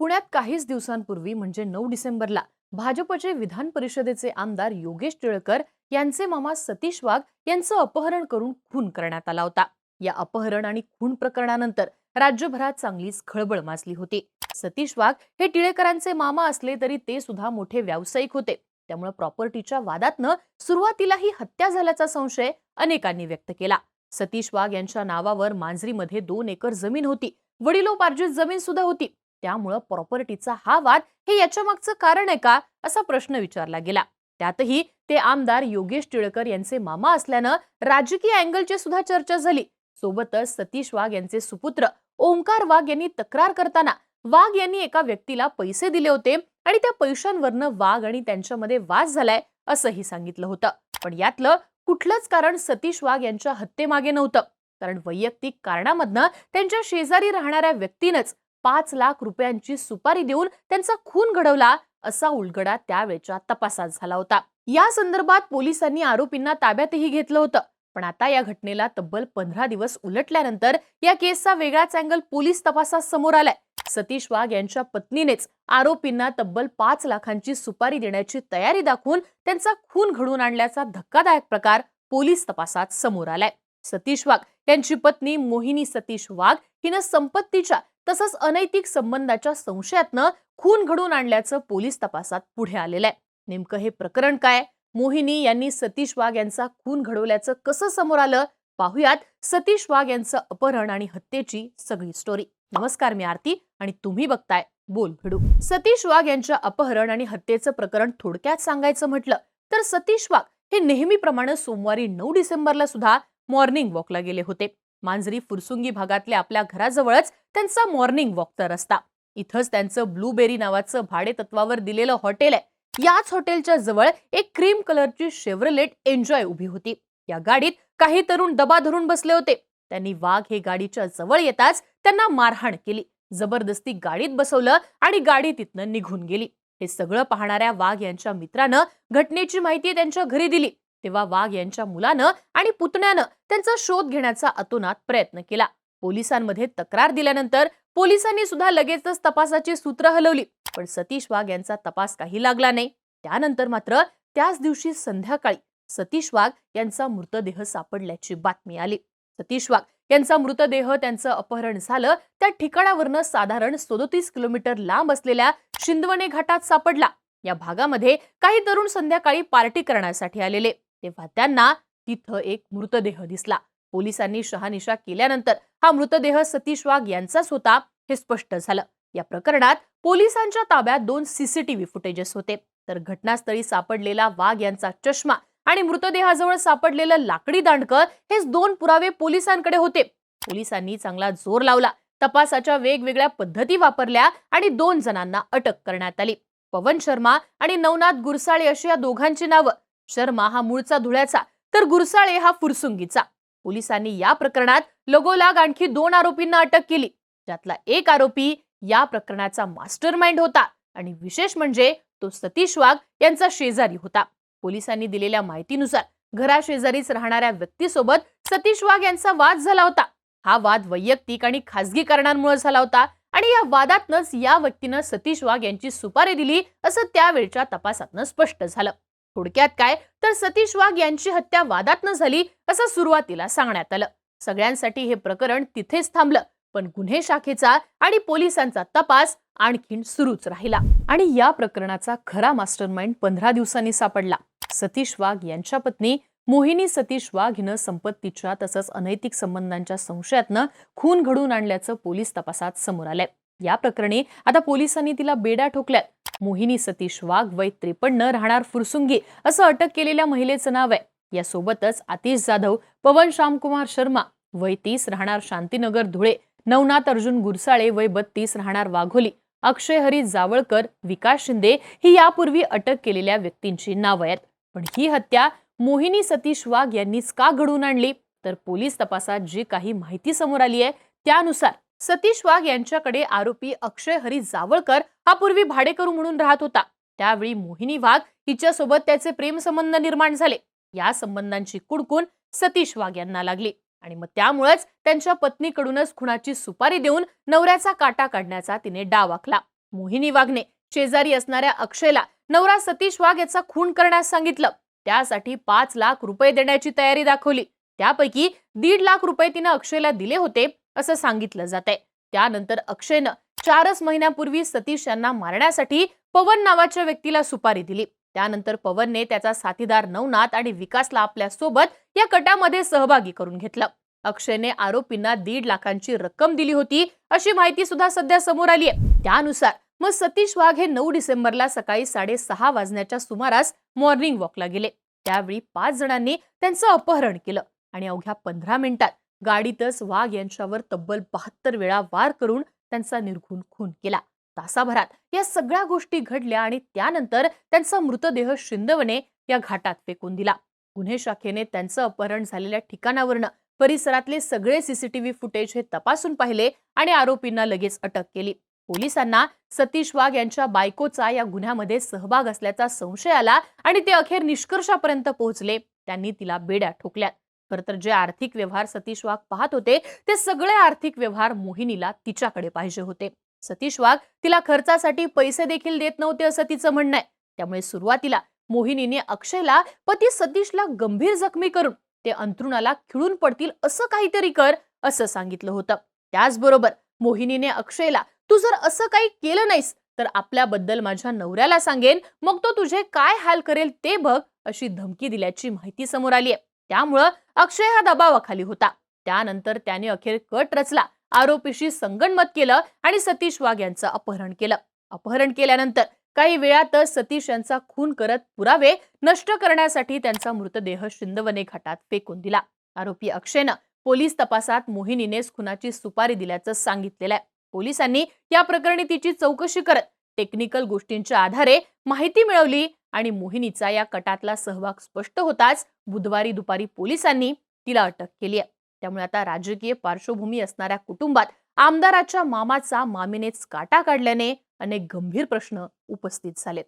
पुण्यात काहीच दिवसांपूर्वी म्हणजे नऊ डिसेंबरला भाजपचे विधान परिषदेचे आमदार योगेश टिळकर यांचे मामा सतीश वाघ यांचं अपहरण करून खून करण्यात आला होता. या अपहरण आणि खून प्रकरणानंतर राज्यभरात चांगलीच खळबळ माजली होती. सतीश वाघ हे टिळेकरांचे मामा असले तरी ते सुद्धा मोठे व्यावसायिक होते. त्यामुळे प्रॉपर्टीच्या वादातनं सुरुवातीला ही हत्या झाल्याचा संशय अनेकांनी व्यक्त केला. सतीश वाघ यांच्या नावावर मांजरीमध्ये दोन एकर जमीन होती. वडिलोपार्जित जमीन सुद्धा होती. त्यामुळं प्रॉपर्टीचा हा वाद हे याच्या मागचं कारण आहे का? असा प्रश्न विचारला गेला. त्यातही ते आमदार योगेश टिळकर यांचे मामा असल्यानं राजकीय अँगलची सुद्धा चर्चा झाली. सोबतच सतीश वाघ यांचे सुपुत्र ओंकार वाघ यांनी तक्रार करताना वाघ यांनी एका व्यक्तीला पैसे दिले होते आणि त्या पैशांवरनं वाघ आणि त्यांच्यामध्ये वाद झालाय असंही सांगितलं होतं. पण यातलं कुठलंच कारण सतीश वाघ यांच्या हत्येमागे नव्हतं. कारण वैयक्तिक कारणामधनं त्यांच्या शेजारी राहणाऱ्या व्यक्तीनंच पाच लाख रुपयांची सुपारी देऊन त्यांचा खून घडवला असा उलगडा त्यावेळच्या तपासात झाला होता. या संदर्भात पोलिसांनी आरोपींना ताब्यातही घेतलं होतं. पण आता या घटनेला तब्बल पंधरा दिवस उलटल्यानंतर या केसचा वेगळाच अँगल पोलीस तपासात समोर आलाय. सतीश वाघ यांच्या पत्नीनेच आरोपींना तब्बल पाच लाखांची सुपारी देण्याची तयारी दाखवून त्यांचा खून घडवून आणल्याचा धक्कादायक प्रकार पोलीस तपासात समोर आलाय. सतीश वाघ यांची पत्नी मोहिनी सतीश वाघ हिनं संपत्तीच्या तसंच अनैतिक संबंधाच्या संशयातनं खून घडवून आणल्याचं पोलीस तपासात पुढे आलेलं आहे. नेमकं हे प्रकरण काय? मोहिनी यांनी सतीश वाघ यांचा खून घडवल्याचं कसं समोर आलं? पाहुयात सतीश वाघ यांचं अपहरण आणि हत्येची सगळी स्टोरी नमस्कार मी आरती आणि तुम्ही बघताय बोल भिडू. सतीश वाघ यांच्या अपहरण आणि हत्येचं प्रकरण थोडक्यात सांगायचं म्हटलं तर सतीश वाघ हे नेहमीप्रमाणे सोमवारी नऊ डिसेंबरला सुद्धा मॉर्निंग वॉकला गेले होते. मांजरी फुरसुंगी भागातल्या आपल्या घराजवळच त्यांचा मॉर्निंग वॉक तर असता इथंच त्यांचं ब्लूबेरी नावाचं भाडे तत्वावर दिलेलं हॉटेल आहे. याच हॉटेलच्या जवळ एक क्रीम कलरची शेव्हरलेट एन्जॉय उभी होती. या गाडीत काही तरुण दबा धरून बसले होते. त्यांनी वाघ हे गाडीच्या जवळ येताच त्यांना मारहाण केली. जबरदस्ती गाडीत बसवलं आणि गाडी तिथनं निघून गेली. हे सगळं पाहणाऱ्या वाघ यांच्या मित्रानं घटनेची माहिती त्यांच्या घरी दिली. तेव्हा वाघ यांच्या मुलानं आणि पुतण्यानं त्यांचा शोध घेण्याचा अतोनात प्रयत्न केला. पोलिसांमध्ये तक्रार दिल्यानंतर पोलिसांनी सुद्धा लगेचच तपासाची सूत्र हलवली पण सतीश वाघ यांचा तपास काही लागला नाही. त्यानंतर मात्र त्याच दिवशी संध्याकाळी सतीश वाघ यांचा मृतदेह सापडल्याची बातमी आली. सतीश वाघ यांचा मृतदेह त्यांचं अपहरण झालं त्या ठिकाणावरनं साधारण सदोतीस किलोमीटर लांब असलेल्या शिंदवणे घाटात सापडला. या भागामध्ये काही तरुण संध्याकाळी पार्टी करण्यासाठी आलेले. तेव्हा त्यांना तिथं एक मृतदेह दिसला. पोलिसांनी शहानिशा केल्यानंतर हा मृतदेह सतीश वाघ यांचाच होता हे स्पष्ट झालं. या प्रकरणात पोलिसांच्या ताब्यात दोन सीसीटीव्ही फुटेजेस होते. तर घटनास्थळी सापडलेला वाघ यांचा चष्मा आणि मृतदेहाजवळ सापडलेलं लाकडी दांडकर हेच दोन पुरावे पोलिसांकडे होते. पोलिसांनी चांगला जोर लावला तपासाच्या वेगवेगळ्या पद्धती वापरल्या आणि दोन जणांना अटक करण्यात आली. पवन शर्मा आणि नवनाथ गुरसाळे अशी या दोघांची नावं शर्मा हा मूळचा धुळ्याचा तर गुरसाळे हा फुरसुंगीचा. पोलिसांनी या प्रकरणात लगोलाग आणखी दोन आरोपींना अटक केली. ज्यातला एक आरोपी या प्रकरणाचा मास्टर माइंड होता आणि विशेष म्हणजे तो सतीश वाघ यांचा शेजारी होता. पोलिसांनी दिलेल्या माहितीनुसार घराशेजारीच राहणाऱ्या व्यक्तीसोबत सतीश वाघ यांचा वाद झाला होता. हा वाद वैयक्तिक आणि खासगी कारणांमुळे झाला होता आणि या वादातनच या व्यक्तीनं सतीश वाघ यांची सुपारी दिली असं त्यावेळच्या तपासातनं स्पष्ट झालं. थोडक्यात काय? तर सतीश वाघ यांची हत्या वादात न झाली असं सुरुवातीला सांगण्यात आलं. सगळ्यांसाठी हे प्रकरण तिथेच थांबलं पण गुन्हे शाखेचा आणि पोलिसांचा तपास आणखीन सुरूच राहिला. आणि या प्रकरणाचा खरा मास्टरमाइंड पंधरा दिवसांनी सापडला. सतीश वाघ यांच्या पत्नी मोहिनी सतीश वाघ हिनं संपत्तीच्या तसंच अनैतिक संबंधांच्या संशयातनं खून घडवून आणल्याचं पोलीस तपासात समोर आलंय. या प्रकरणी आता पोलिसांनी तिला बेड्या ठोकल्यात. मोहिनी सतीश वाघ वय त्रेपन्न राहणार फुरसुंगी असं अटक केलेल्या महिलेचं नाव आहे. यासोबतच आतिश जाधव पवन श्यामकुमार शर्मा वय तीस राहणार शांतीनगर धुळे नवनाथ अर्जुन गुरसाळे वय बत्तीस राहणार वाघोली अक्षय हरी जावळकर विकास शिंदे ही यापूर्वी अटक केलेल्या व्यक्तींची नावं आहेत. पण ही हत्या मोहिनी सतीश वाघ यांनीच का घडवून आणली? तर पोलीस तपासात जी काही माहिती समोर आली आहे त्यानुसार सतीश वाघ यांच्याकडे आरोपी अक्षय हरी जावळकर हा पूर्वी भाडेकरू म्हणून राहत होता. त्यावेळी मोहिनी वाघ हिच्यासोबत त्याचे प्रेमसंबंध निर्माण झाले. या संबंधांची कुडकून सतीश वाघ यांना लागली आणि मग त्यामुळेच त्यांच्या पत्नीकडूनच खुनाची सुपारी देऊन नवऱ्याचा काटा काढण्याचा तिने डाव आखला. मोहिनी वाघने शेजारी असणाऱ्या अक्षयला नवरा सतीश वाघ याचा खून करण्यास सांगितलं. त्यासाठी पाच लाख रुपये देण्याची तयारी दाखवली. त्यापैकी दीड लाख रुपये तिनं अक्षयला दिले होते. असं सांगितलं जात आहे त्यानंतर अक्षयनं चारच महिन्यापूर्वी सतीश यांना मारण्यासाठी पवन नावाच्या व्यक्तीला सुपारी दिली. त्यानंतर पवनने त्याचा साथीदार नवनाथ आणि विकासला आपल्यासोबत या कटामध्ये सहभागी करून घेतलं. अक्षयने आरोपींना दीड लाखांची रक्कम दिली होती अशी माहिती सुद्धा सध्या समोर आली आहे त्यानुसार मग सतीश वाघ हे नऊ डिसेंबरला सकाळी साडेसहा वाजण्याच्या सुमारास मॉर्निंग वॉकला गेले. त्यावेळी पाच जणांनी त्यांचं अपहरण केलं आणि अवघ्या पंधरा मिनिटात गाडीतच वाघ यांच्यावर तब्बल बहात्तर वेळा वार करून त्यांचा निर्घुण खून केला. तासाभरात या सगळ्या गोष्टी घडल्या आणि त्यानंतर त्यांचा मृतदेह शिंदवने या घाटात फेकून दिला. गुन्हे शाखेने त्यांचं अपहरण झालेल्या ठिकाणावरनं परिसरातले सगळे सीसीटीव्ही फुटेज हे तपासून पाहिले आणि आरोपींना लगेच अटक केली. पोलिसांना सतीश वाघ यांच्या बायकोचा या गुन्ह्यामध्ये सहभाग असल्याचा संशय आला आणि ते अखेर निष्कर्षापर्यंत पोहोचले. त्यांनी तिला बेड्या ठोकल्यात. खरं तर जे आर्थिक व्यवहार सतीश वाघ पाहत होते ते सगळे आर्थिक व्यवहार मोहिनीला तिच्याकडे पाहिजे होते. सतीश वाघ तिला खर्चासाठी पैसे देखील देत नव्हते असं तिचं म्हणणं आहे. त्यामुळे सुरुवातीला मोहिनीने अक्षयला पती सतीशला गंभीर जखमी करून ते अंथरुणाला खिळून पडतील असं काहीतरी कर असं सांगितलं होतं. त्याचबरोबर मोहिनीने अक्षयला तू जर असं काही केलं नाहीस तर आपल्याबद्दल माझ्या नवऱ्याला सांगेन मग तो तुझे काय हाल करेल ते बघ अशी धमकी दिल्याची माहिती समोर आली आहे. त्यामुळं अक्षय हा दबावाखाली होता. त्यानंतर त्याने अखेर कट रचला आरोपीशी संगणमत केलं आणि सतीश वाघ यांचं अपहरण केलं. अपहरण केल्यानंतर काही वेळातच सतीश यांचा खून करत पुरावे नष्ट करण्यासाठी त्यांचा मृतदेह शिंदवने घाटात फेकून दिला. आरोपी अक्षयनं पोलीस तपासात मोहिनीनेच खुनाची सुपारी दिल्याचं सांगितलेलं आहे. पोलिसांनी या प्रकरणी तिची चौकशी करत टेक्निकल गोष्टींच्या आधारे माहिती मिळवली आणि मोहिनीचा या कटातला सहभाग स्पष्ट होताच बुधवारी दुपारी पोलिसांनी तिला अटक केली आहे. त्यामुळे आता राजकीय पार्श्वभूमी असणाऱ्या कुटुंबात आमदाराच्या मामाचा मामीनेच काटा काढल्याने अनेक गंभीर प्रश्न उपस्थित झालेत.